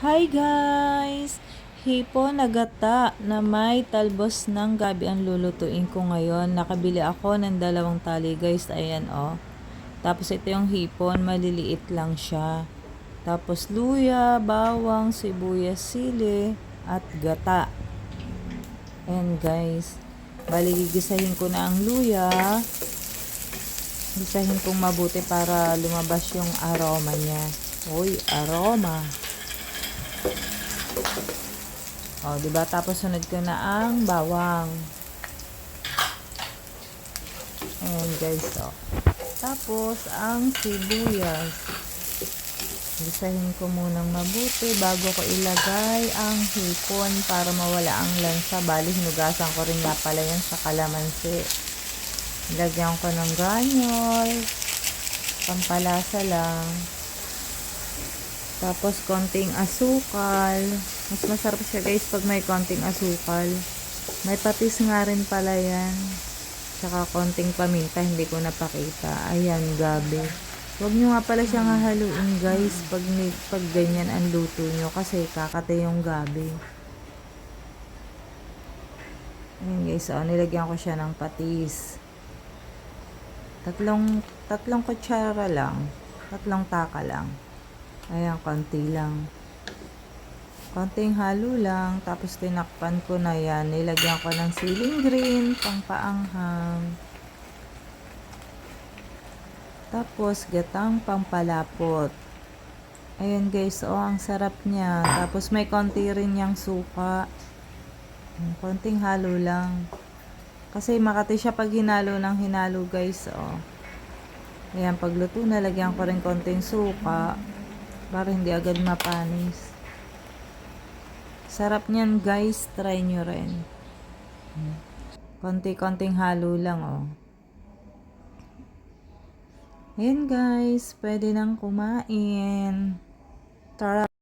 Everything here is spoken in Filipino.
Hi guys! Hipo na gata na may talbos ng gabi ang lulutuin ko ngayon. Nakabili ako ng dalawang tali guys. Ayan oh. Tapos ito yung hipon. Maliliit lang siya. Tapos luya, bawang, sibuyas, sili, at gata. Ayan guys. Bali gigisahin ko na ang luya. Gisahin kong mabuti para lumabas yung aroma niya. Uy, aroma. O, di ba? Tapos sunod ko na ang bawang. Ayan guys, o. Tapos ang sibuyas. Gisahin ko munang mabuti bago ko ilagay ang hipon para mawala ang lansa. Bali, hinugasan ko rin nga pala yan sa kalamansi. Lagyan ko ng granule. Pampalasa lang. Tapos, konting asukal. Mas masarap siya guys pag may konting asukal. May patis nga rin pala yan. Tsaka konting paminta, hindi ko napakita. Ayan, gabi. Huwag nyo nga pala siyang hahaluin guys pag, pag ganyan ang luto nyo kasi kakate yung gabi. Ayan guys, so, nilagyan ko siya ng patis. Tatlong, tatlong kutsara lang. Tatlong taka lang. Ayan, konti lang. Konting halo lang. Tapos tinakpan ko na yan. Nilagyan ko ng siling green, pang paanghang. Tapos gatang pampalapot. Ayan guys, oh, ang sarap niya. Tapos may konti rin niyang suka. Konting halo lang. Kasi makati siya pag hinalo ng hinalo guys, oh. Ayan, pagluto na, lagyan ko rin konting suka para hindi agad mapanis. Sarap niyan guys, try nyo rin. Konti-konting halo lang oh. Ayan guys, pwede nang kumain. Tara.